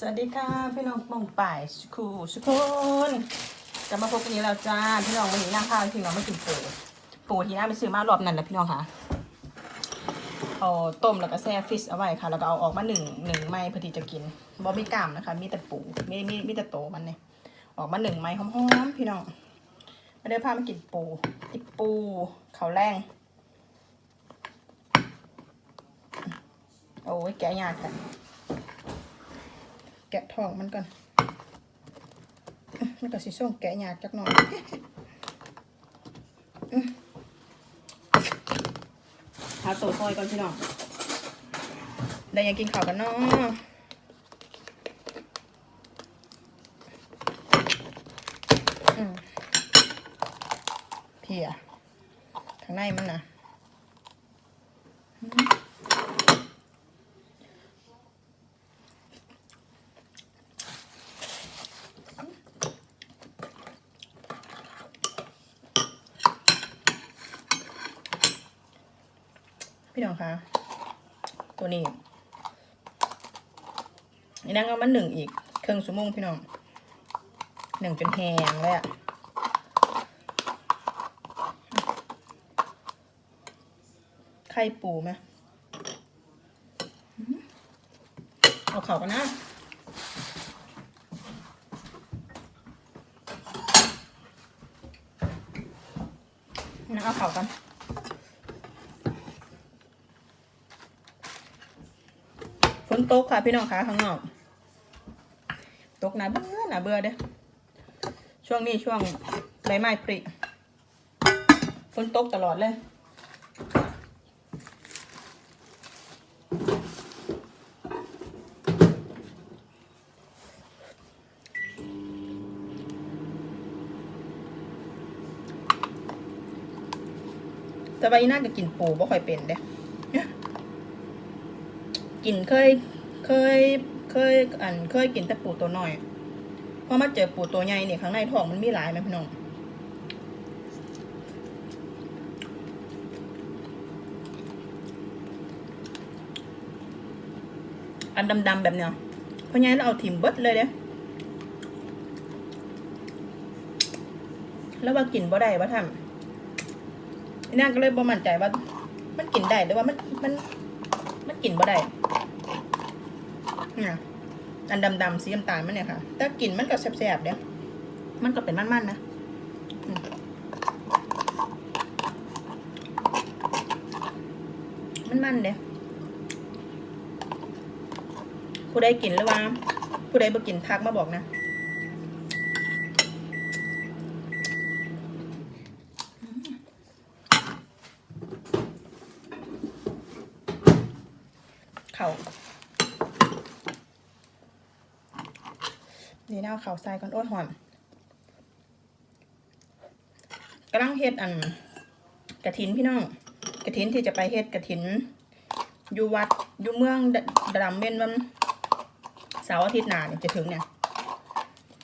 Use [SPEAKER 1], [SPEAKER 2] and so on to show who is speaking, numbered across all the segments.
[SPEAKER 1] สวัสดีค่ะพี่น้องปองป่ายสุคูสุคนกลับมาพบกันนี้แล้วจ้าพี่น้องวันนี้นั่งข้าวพี่น้องไม่กินปูปูที่น่าไปซื้อมารอบนั้นแหละพี่น้องค่ะเอาต้มแล้วก็แช่ฟิชเอาไว้ค่ะแล้วก็เอาออกมาหนึ่งหนึ่งไม้พอดีจะกินบ่มีกล้ามนะคะ มีแต่ปูมีมีมีแต่โตมันเนี่ยออกมาหนึ่งไม้หอมๆพี่น้องไม่ได้พามากินปูติปูเขาแรงโอ้ยแกะยากค่ะ แกะทองมันก่อนอื้อมันก็สิส่งแกะยากจักหน่อยอื้อหาตัวซอยก่อนพี่น้องได้ยังกินข้าวกันเนาะอืมเพียข้างในมันนะ น้องคะตัวนี้นี่นั่งเอามาหนึ่งอีกเครึ่องชั่วโมงพี่น้องหนึ่งจนแหงเลยอะไข่ปูไหมเอาเข่ากันนะนะเอาเข่ากัน นตกค่ะพี่น้องคะข้างนอก ตกหนาเบื่อหนาเบื่อเด้อช่วงนี้ช่วงใบไม้ผลิฝนตกตลอดเลยแต่ว่าอีน่าก็กินปูบ่ค่อยเป็นเด้ กินเคยเคยเคยอันเคยกินแต่ปูตัวน้อยพอมาเจอปูตัวใหญ่เนี่ยข้างในท้องมันมีหลายไหมพี่น้องอันดำๆแบบเนี้ยเพราะงั้นเราเอาถิ่มเบิดเลยเด้แล้วว่ากินบ่ได้ว่าทำนี่นางก็เลยบ่มั่นใจว่า มันกินได้แต่ว่ามันมันมันกินบ่ได้ เนี่ยอันดำๆสีน้ำตาลมันเนี่ยค่ะ แต่กลิ่นมันก็แสบๆเดี๋ยวมันก็เป็นมันๆนะมมันๆเดี๋ยวผู้ใดกินหรือว่า ผู้ใดบ่กินทักมาบอกนะ เข่า นี่นะเอาเขาใส่ก่อนโอ้ยหอมกำลังเฮ็ดอันกระถินพี่น้องกระถินที่จะไปเฮ็ดกระถินอยู่วัดอยู่เมืองดดำเม่นวันเสาร์อาทิตย์หน้าเนี่ยจะถึงเนี่ย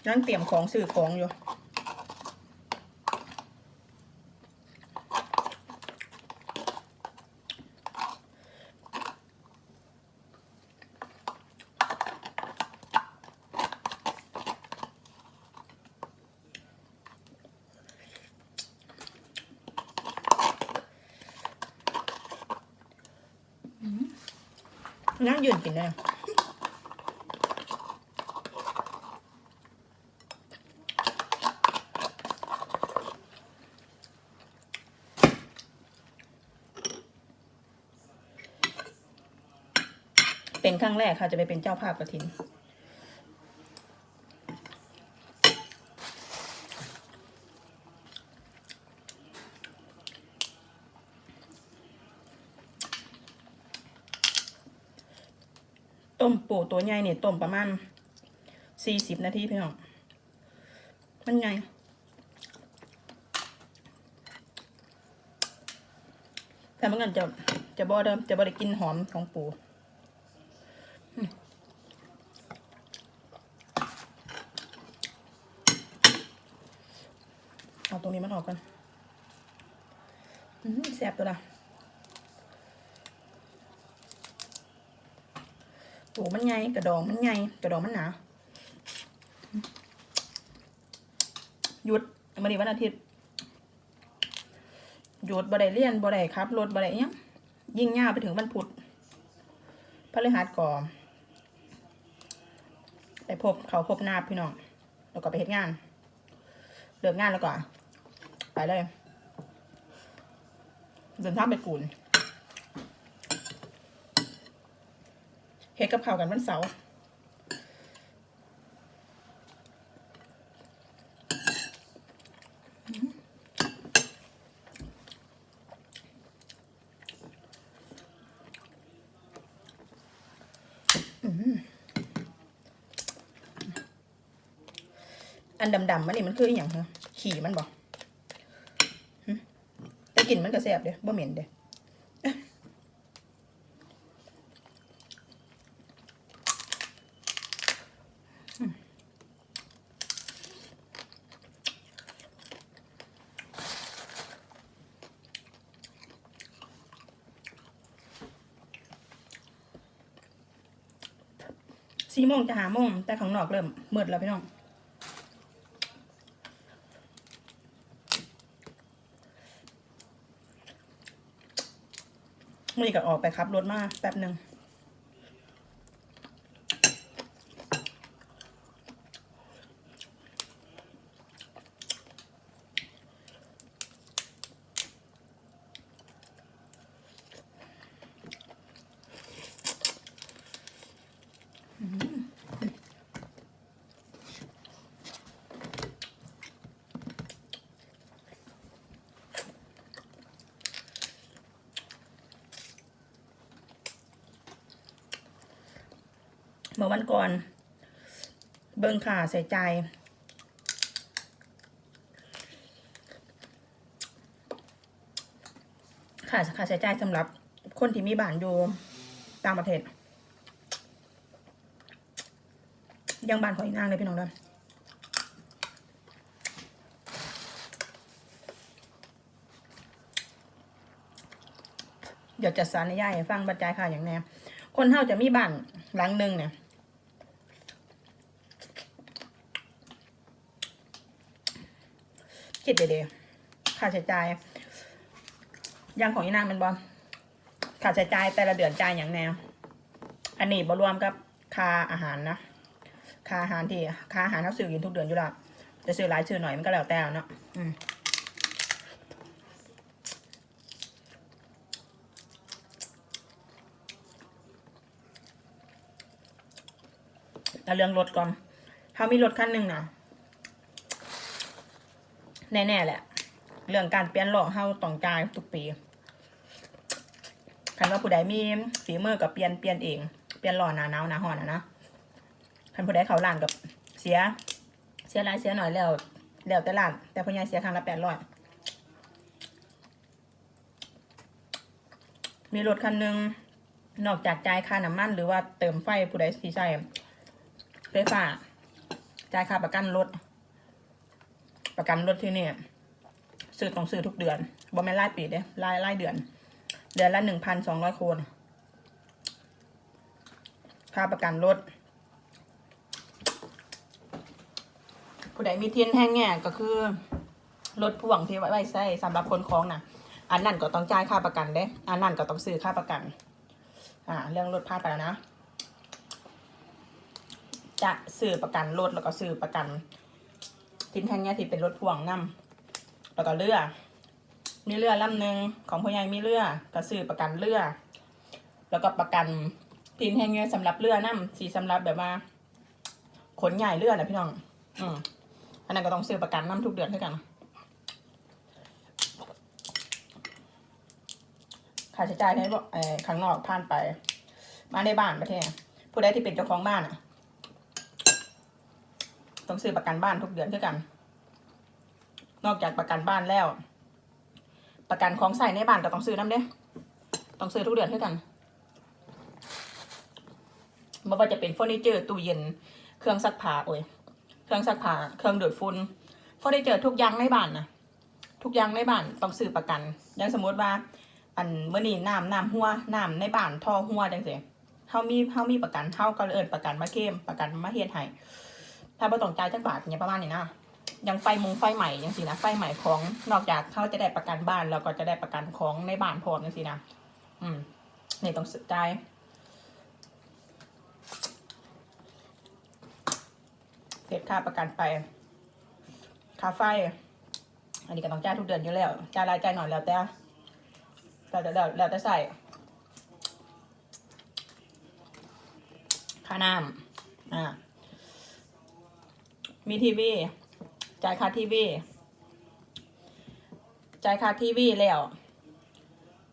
[SPEAKER 1] นั่งเตรียมของซื้อของอยู่ นะเป็นครั้งแรกค่ะจะไปเป็นเจ้าภาพกระถิน ตัวใหญ่เนี่ยต้มประมาณสี่สิบนาทีพี่น้องมันไงแต่เมื่อกันจะจะบอเดิมจะบอได้กินหอมของปูอืมเอาตรงนี้มันออกกันอืมแซ่บตัวละโอ้มันใหญ่กระดองมันใหญ่กระดองมันหนาหยุดวันนี้วันอาทิตย์หยุดบ่ได้เรียนบ่ได้ครับรถบ่ได้ยังยิ่งยาวไปถึงวันพุธพฤหัสก่อไปพบเขาพบหน้าพี่น้องแล้วก็ไปเฮ็ดงานเลิกงานแล้วก็ไปเลยเดินทางไปกูน เฮ็ดกับข้าวกันวันเสาร์อันดำๆมันนี่มันคืออย่างเหรอขี่มันบอกแต่กลิ่นมันก็แซ่บเด้บ่เหม็นเด้ สี่โมงจะหาโมงแต่ข้างนอกเริ่มมืดแล้วพี่น้องมือนี้ก็ออกไปขับรถมาแป๊บหนึ่งเมื่อวันก่อน เบิ่งค่าใส่ใจ ค่าค่าใช้จ่ายสำหรับคนที่มีบ้านอยู่ต่างประเทศ ยังบ้านของอีนางเลยพี่น้องเด้อเดี๋ยวจะสารในิยายให้ฟังบรรยายค่ะอย่างแน่คนเฮาจะมีบ้านหลังหนึ่งเนี่ย คิดเดียวๆค่าใช้จ่ายอยังของอีนางเป็นบอลค่าใช้จ่ายแต่ละเดือนจ่ายอย่างแนว อันนี้บรวมกับค่าอาหารนะ ค่าอาหารที่ค่าอาหารเขาซื้อกินทุกเดือนอยู่และจะซื้อหลายซื้อหน่อยมันก็แล้วแต่เนาะอืมแต่เรื่องรถก่อนเขามีรถคันหนึ่งนะ แน่ๆแหละ เรื่องการเปลี่ยนหล่อเฮาต้องจ่ายทุกปีคันว่าผู้ใดมีฝีมือกับเปลี่ยนเปลี่ยนเอง เปลี่ยนหล่อหนาหนาวหนาห่อนนะนะคันผู้ใดเขาล้านกับเสีย เสียหลายเสียหน่อยแล้วแล้วแต่ล้าน แต่ผู้ใหญ่เสียครั้งละแปดร้อยมีรถคันหนึ่งนอกจากจ่ายค่าน้ำมัน หรือว่าเติมไฟผู้ใดที่ใช้ไฟฟ้าจ่ายค่าประกันรถ ประกันรถที่นี่ซื้อต้องซื้อทุกเดือนบ่แม่นรายปีเด้รายรายเดือน เดือนละหนึ่งพันสองร้อยคนค่าประกันรถผู้ใดมีเทียนแห้งแง่ก็คือรถพ่วงที่ไว้ไว้ใช้สำหรับคนคล้องนะอันนั้นก็ต้องจ่ายค่าประกันเด้อันนั้นก็ต้องซื้อค่าประกัน อ่า เรื่องรถพลาดไปแล้วนะ จะซื้อประกันรถแล้วก็ซื้อประกัน ทินแท่งเนี้ยที่เป็นรถพ่วงนํแล้วก็เรือ มีเรือลำหนึ่งของพ่อใหญ่มีเรือก็ซื้อประกันเรือ แล้วก็ประกันทินแท่งเนี้ยสำหรับเรือนํสีสำหรับแบบว่าขนใหญ่เรือนะพี่น้อง อืมอันนั้นก็ต้องซื้อประกันนํทุกเดือนเท่ากันค่าใช้จ่ายในบ่เอ่อข้างนอกผ่านไป มาในบ้านประเทศผู้ใดที่เป็นเจ้าของบ้านอะ ต้องซื้อประกันบ้านทุกเดือนด้วยกัน นอกจากประกันบ้านแล้ว ประกันของใส่ในบ้านก็ต้องซื้อน้ำเด้ต้องซื้อทุกเดือนด้วยกันไม่ว่าจะเป็นเฟอร์นิเจอร์ตู้เย็น เครื่องซักผ้าโอ้ยเครื่องซักผ้าเครื่องดูดฝุ่นเฟอร์นิเจอร์ทุกอย่างในบ้านนะทุกอย่างในบ้านต้องซื้อประกัน อย่างสมมติว่า อันเมื่อนี้น้ำน้ำหัวน้ำในบ้านท่อหัวจังสิเฮามีเฮามีประกันเฮาก็เลยเอิ้นประกันมาเข้มประกันมาเฮ็ดให้ ถ้าบ่ต้องจ่ายจักบาทเนี่ยประมาณนี้นะยังไฟมงไฟใหม่จังซี่นะไฟใหม่ของนอกจากเขาจะได้ประกันบ้านแล้วก็จะได้ประกันของในบ้านพร้อมจังซี่นะอืมนี่ต้องจ่ายเสร็จค่าประกันไปค่าไฟ อันนี้ก็ต้องจ่ายทุกเดือนอยู่แล้วจ่ายรายจ่ายหน่อยแล้วแต่แล้วแต่แล้วแล้วแต่ใส่ค่าน้ำอ่า มีทีวีจ่ายค่าทีวีจ่ายค่าทีวีแล้ว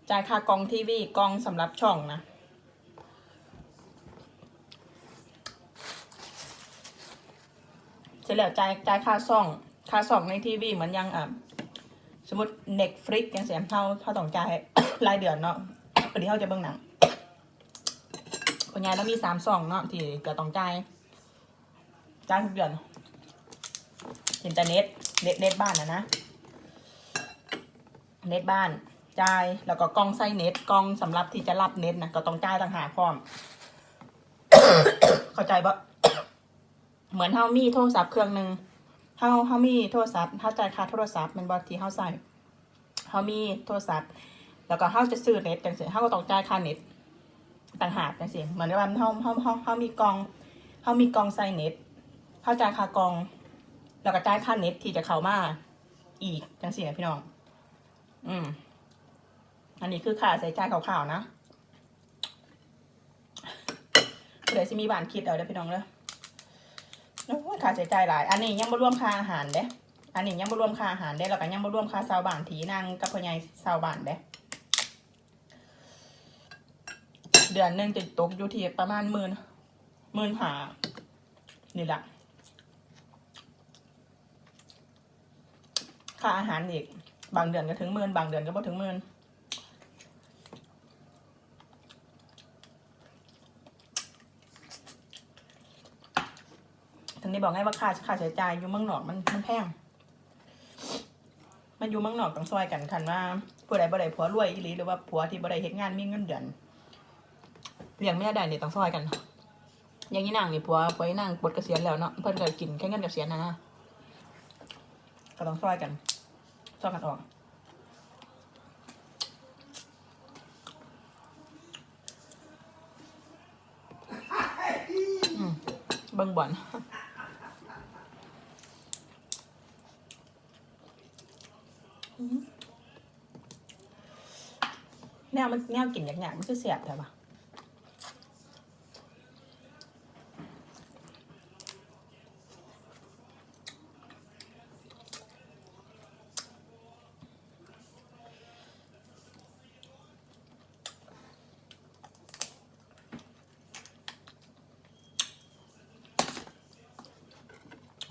[SPEAKER 1] จ่ายค่ากองทีวีกองสำหรับช่องนะเสร็จแล้วจ่ายจ่ายค่าซ่องค่าซ่องในทีวีเหมือนอยังอะสมมติเน็ตฟลิกยังเสียเท่าเท่าต้องจ่ายรายเดือนเนาะพอดีเขาจะเบิ่งหนังคนยายแล้วมีสามซองเนาะที่จะต้องจ่ายจ่ายทุกเดือน อินเทอร์เน็ตเน็ตเน็ตบ้านนะนะ เน็ตบ้านจ่ายแล้วก็กล้องไส้เน็ตกล้องสำหรับที่จะรับเน็ตนะก็ต้องจ่ายต่างหากพร้อม เข้าใจปะเหมือนเฮามีโทรศัพท์เครื่องหนึ่งเฮาเฮามีโทรศัพท์เฮาจ่ายค่าโทรศัพท์มันบ่ที่เฮาใส่เฮามีโทรศัพท์ แล้วก็เฮาจะซื้อเน็ตจังซี่เฮาก็ต้องจ่ายค่าเน็ตต่างหากจังซี่เหมือนว่าเฮาเฮาเฮาเฮามีกล่องเฮามีกล่องใส่เน็ตเฮาจ่ายค่ากล่อง แล้วก็จ่ายค่าเน็ตที่จะเข้ามาอีกจังซี่นะพี่น้อง อืม อันนี้คือค่าใช้จ่ายคร่าวๆนะเดี๋ยวสิมีบานคิดเอาเด้อพี่น้องเด้อโอ้ยค่าใช้จ่ายหลาย อันนี้ยังบ่รวมค่าอาหารเด้ อันนี้ยังบ่รวมค่าอาหารเด้แล้วก็ยังบ่รวมค่าชาวบ้านถีนางกับพ่อใหญ่ชาวบ้านเด้เดือนหนึ่งจะตกอยู่ที่ประมาณหมื่นหมื่นหานี่แหละ ค่าอาหารอีก บางเดือนก็ถึงหมื่นบางเดือนก็บ่ถึงหมื่นถึงได้บอกไงว่าค่าค่าใช้จ่ายอยู่เมืองนอกมันมันแพง มันอยู่เมืองนอกต้องซอยกันคันว่าผู้ใดบ่ได้ผัวรวยอีหลีหรือว่าผัวที่บ่ได้เฮ็ดงานมีเงินเดือนเลี้ยงเมียได้เนี่ยต้องซอยกัน อย่างนี้นางนี่ผัวผัวอีนางปลดเกษียณแล้วเนาะเพิ่นก็กินแค่เงินเกษียณนะนะ ก็ต้องซอยกันซอยกันออกเบิ่งบอนแนวมันแนวกลิ่นอย่างๆมันคือเสียบใช่ปะ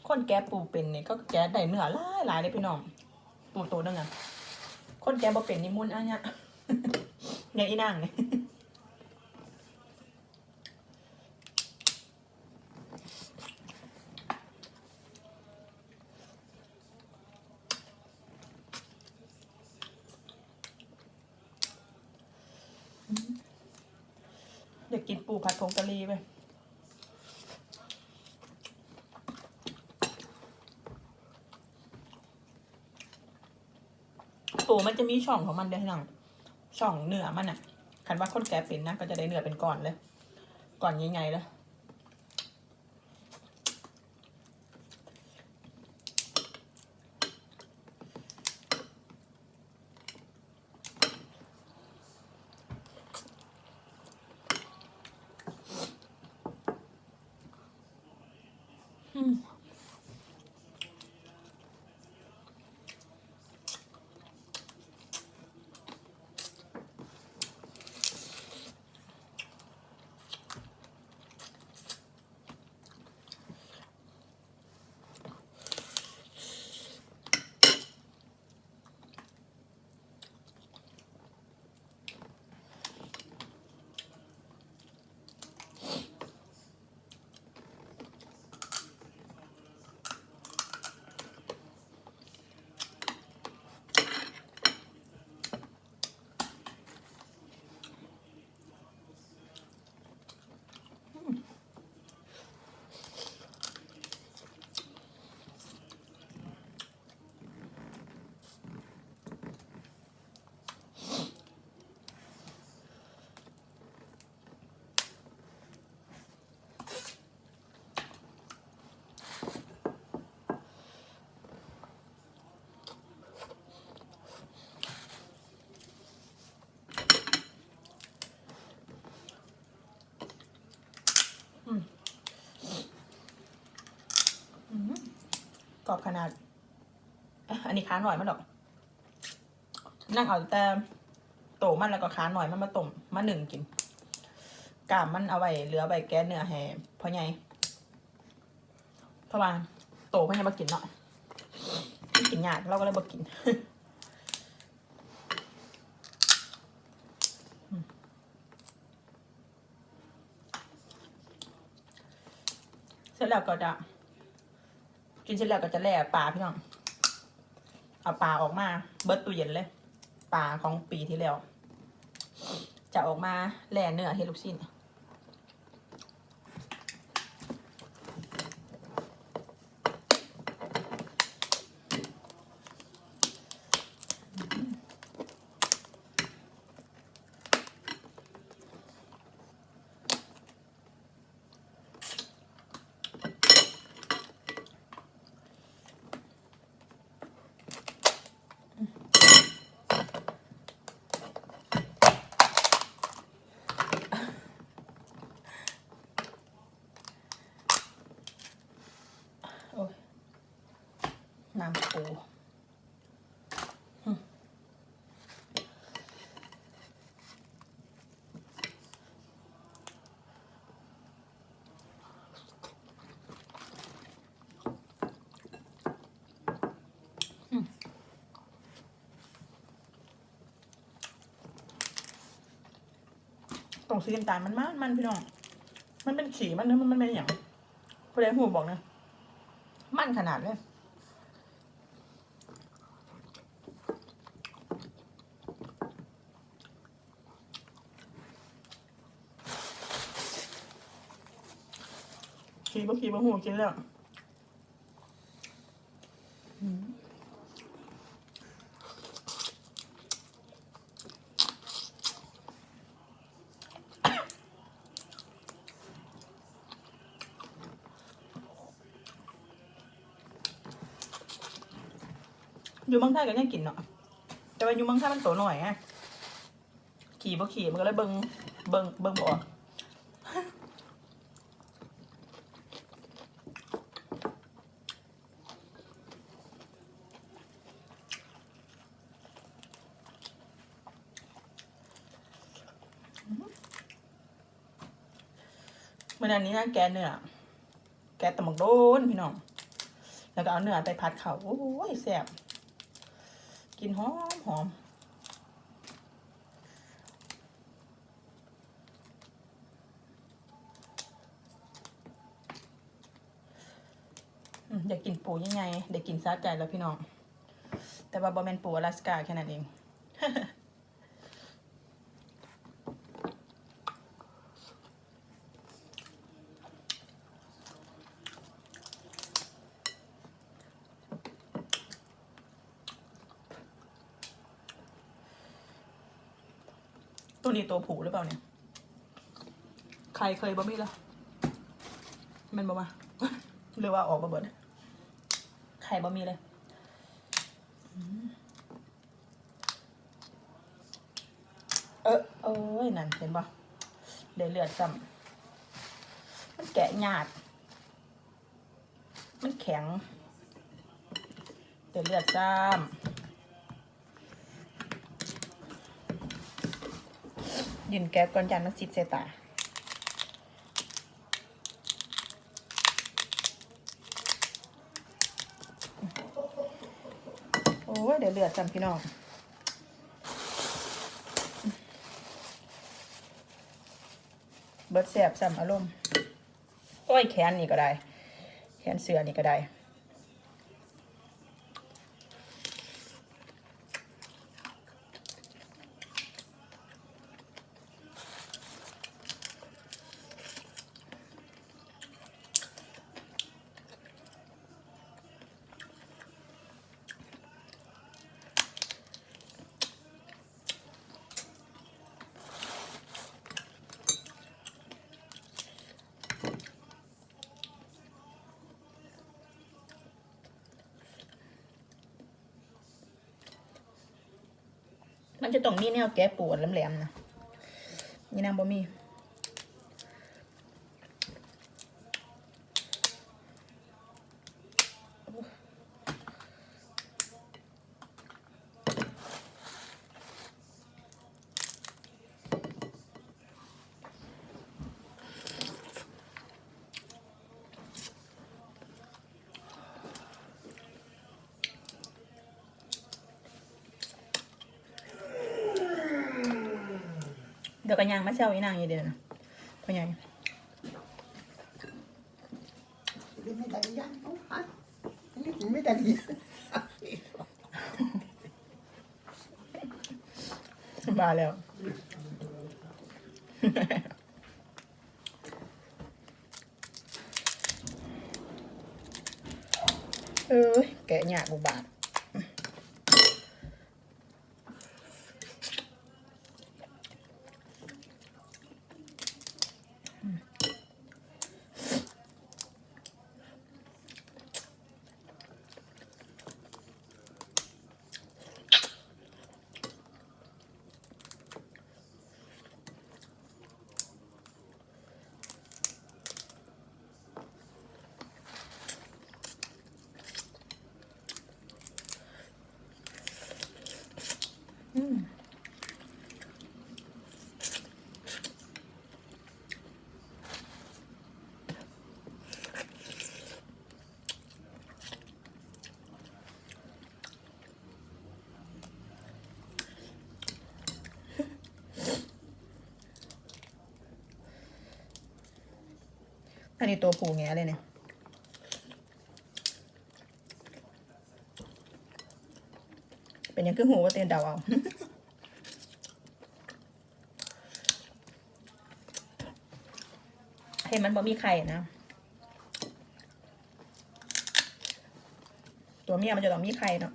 [SPEAKER 1] คนแกะปูเป็นเนี่ยก็แกะได้เนื้อหลายหลายเลยพี่น้องปูตัวนึงอะคนแกะบ่เป็นนี่มุนอะเนี่ยอย่างอีนางเนี่ยากกินปูผัดผงกะหรี่ไปปูมัน จะมีช่องของมันเด้วยหนังช่องเนื้อมันอะคันว่าคนแก่เป็นนะก็จะได้เนื้อเป็นก้อนเลย ก่อนยังไงเลยอืม กรอบขนาด อันนี้ค้าหน่อยมันดอก นั่งเอาแต่โตมันแล้วก็ค้าหน่อยมันมาต้มมาหนึ่งกินกามมันเอาไว้เหลือไว้แก้เนื้อแห่พ่อใหญ่เพราะว่าโตเพ่อใหญ่มากินเนาะมันกินยากเราก็เลยบ่กินเสร็จแล้วก็จะ กินเสร็จแล้วก็จะแล่ปลาพี่น้อง เอาปลาออกมา เบิร์ตตู้เย็นเลย ปลาของปีที่แล้ว จะออกมาแล่เนื้อเฮลูกชิ้นโอ้ยน้ำปูอืมอืม ตรงสีน้ำตาลมันมันมันพี่น้อง มันเป็นขีมันเนอะมันมันเป็นอย่างผู้ใดหูบอกนะมันขนาดเลยขี่บ่ขี่บ่หูกินแล้วอืม อยู่เมืองไทยก็ยังกินเนาะแต่ว่าอยู่เมืองไทยมันโตหน่อยไงขี่บ่ขี่มันก็เลยเบิงเบิงเบิงบ่ออกเมื่อนั้นนี้นะแกเนื้อแกตะหมกโดนพี่น้อง แล้วก็เอาเนื้อไปผัดเขาโอ้ยแซ่บ กลินหอมหอมอยากกินปูยังไงเด็กกินซาใจแล้วพี่น้อง แต่ว่าบอมเมนปูอลาสกาแค่นั้นเอง ตัวนี้ตัวผูหรือเปล่าเนี่ย ใครเคยบ่มีละมันบ่มา หรือว่าออกมาเบิดใครบ่มีเลยเออเอ้ยนั่นเห็นปะเดือดเลือดซ้ำมันแกะหยาด มันแข็งเดือดเลือดซ้ำ ยืนแก๊สก่อนจานมันสิดเซตาโอ้ยเดี๋ยวเลือดจำพี่น้องเบิดแสบซ้ำอารมณ์โอ้ยแขนนี่ก็ได้ แขนเสือนี่ก็ได้ ต้องมีแนวแก้ปวดแหลมๆนะนี่นางบ่มี เดี๋ยวกันยางมาเซลอีนางอยู่เดียวนะพ่อใหญ่
[SPEAKER 2] Det är medaljen. Oh, här. En liten medalj.
[SPEAKER 1] มาแล้ว เอ้ยแกะหยากบุบาท อันนี้ตัวผูแงเลยเนี่ยเป็นยังคือหูว่าเตียนเดาเอาเห็นมันบ่มีไข่นะ ตัวเมียมันจะต้องมีไข่เนาะ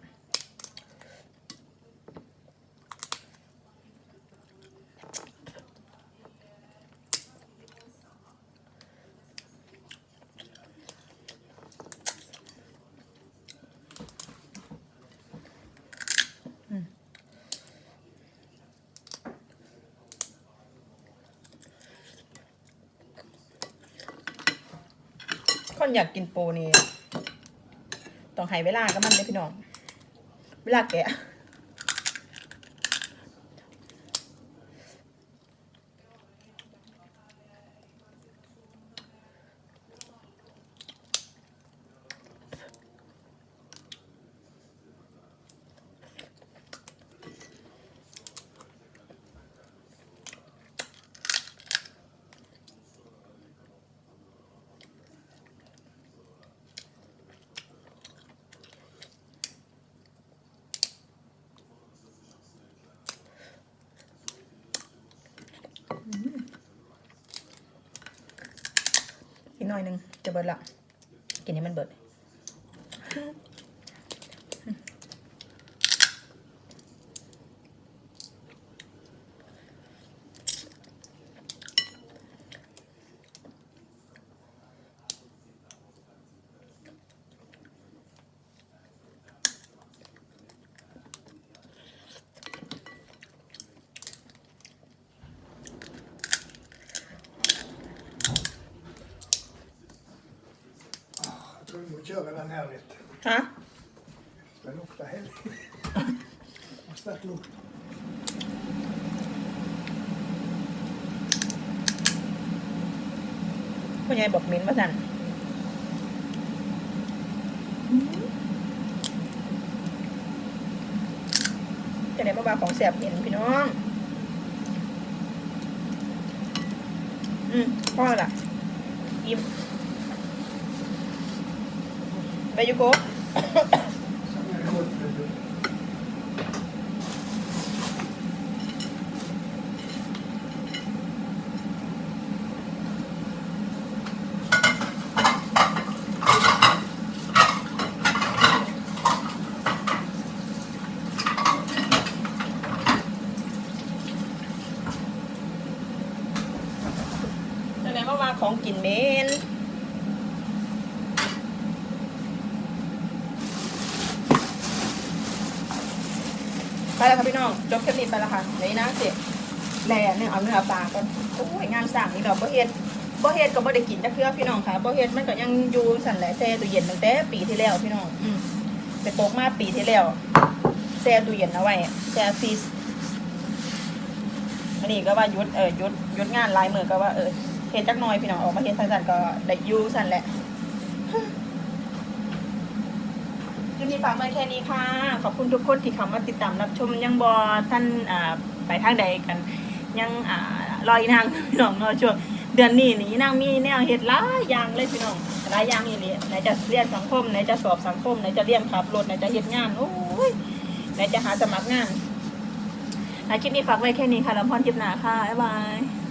[SPEAKER 1] คนอยากกินปูนี่ต้องให้เวลากับมันเลยพี่น้อง เวลาแกะ เบิดละกินให้มันเบิด พ่อใหญ่บอกมิ้นว่าสั่นจะได้มาบ้าของแสบเห็นพี่น้อง อืมพ่อละอิ่มไปยูโก
[SPEAKER 2] Sen är det gott med det.
[SPEAKER 1] จะได้มาว่าของกินเมนไปแล้วค่ะพี่น้อง จบคลิปนี้ ไปแล้วค่ะเดี๋ยนี้นะเสียแหล่เนี่ยเอาเนื้อปลาก่อนโอ้ยงานสั่งนี่ดอกบ่เฮ็ดบ่เฮ็ดก็บ่ได้กินจักเทื่อพี่น้องค่ะบ่เฮ็ดมันก็ยังอยู่สั่นแหละแช่ตู้เย็นตั้งแต่ปีที่แล้วพี่น้องอืมไปตกมาปีที่แล้วแช่ตู้เย็นเอาไว้แช่ฟรีซอันนี้ก็ว่ายุดเออยุดยุดงานลายมือก็ว่าเออเฮ็ดจักหน่อยพี่น้องออกมาเฮ็ดสั่นๆก็ได้อยู่สั่นแหละคลิปนี้ฝากไว้แค่นี้ค่ะ ขอบคุณทุกคนที่เข้ามาติดตามรับชมยังบอท่านอ่า ไปทางใดกัน ยังอ่ารอยนางพี่น้องเนาะช่วงเดือนนี้นี่นางมีแนวเห็ดหลายอย่างเลยพี่น้องหลายอย่างอีนี่ไหนจะเรียนสังคมไหนจะสอบสังคมไหนจะเรียนขับรถไหนจะเห็ดงานโอ้ยไหนจะหาสมัครงานอะคลิปนี้ฝากไว้แค่นี้ค่ะแล้วพรคลิปหน้าค่ะบ๊ายบาย